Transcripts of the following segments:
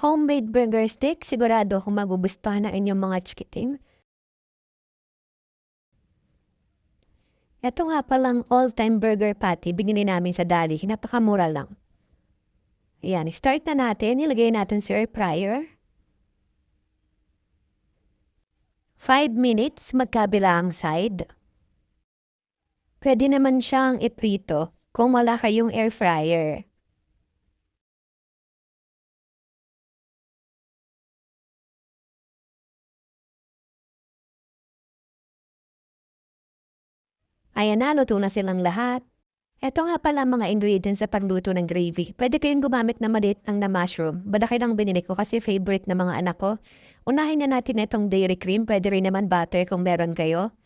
homemade burger stick. Sigurado kung magugustuhan ng inyong mga chikiting. Ito nga palang all-time burger patty. Binili namin sa Dali. Napakamura lang. Ayan, start na natin. Nilagay natin sa air fryer. 5 minutes magkabila ang side. Pwede naman siyang iprito kung wala kayong air fryer. Ayan na, luto na silang lahat. Ito nga pala ang mga ingredients sa pagluto ng gravy. Pwede kayong gumamit na maliit lang na mushroom. Badaki lang binili ko kasi favorite ng mga anak ko. Unahin na natin itong dairy cream. Pwede rin naman butter kung meron kayo.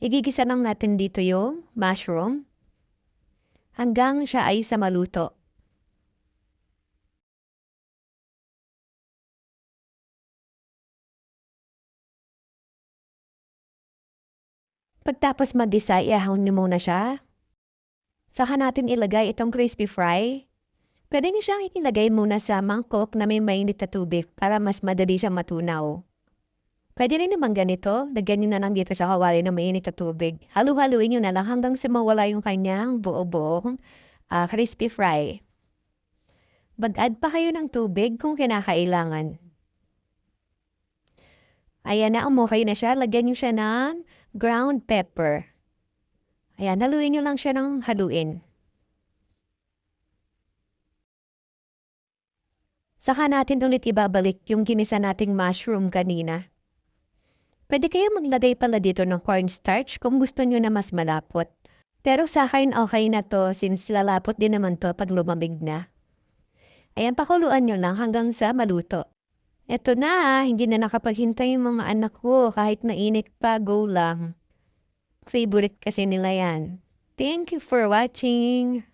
Igigisa lang natin dito yung mushroom hanggang siya ay sa maluto. Pagtapos mag-gisa, iahon niyo muna siya. Saka natin ilagay itong crispy fry. Pwede niyo siyang ilagay muna sa mangkok na may mainit na tubig para mas madali siyang matunaw. Pwede rin naman ganito, lagyan niyo na lang dito sa kawali na mainit na tubig. Halu-haluin niyo na lang hanggang sa mawala yung kanyang buo-buong ah, crispy fry. Mag-add pa kayo ng tubig kung kinakailangan. Ayan na, umukay na siya. Lagyan niyo siya ng ground pepper. Ayan, haluin niyo lang siya ng haluin. Saka natin ulit ibabalik yung ginisa nating mushroom kanina. Pwede kayo maglagay pala dito ng cornstarch kung gusto niyo na mas malapot. Pero sa akin okay na to since lalapot din naman to pag lumamig na. Ayan, pakuluan nyo lang hanggang sa maluto. Eto na, hindi na nakapaghintay yung mga anak ko kahit nainit pa, go lang. Favorite kasi nila yan. Thank you for watching.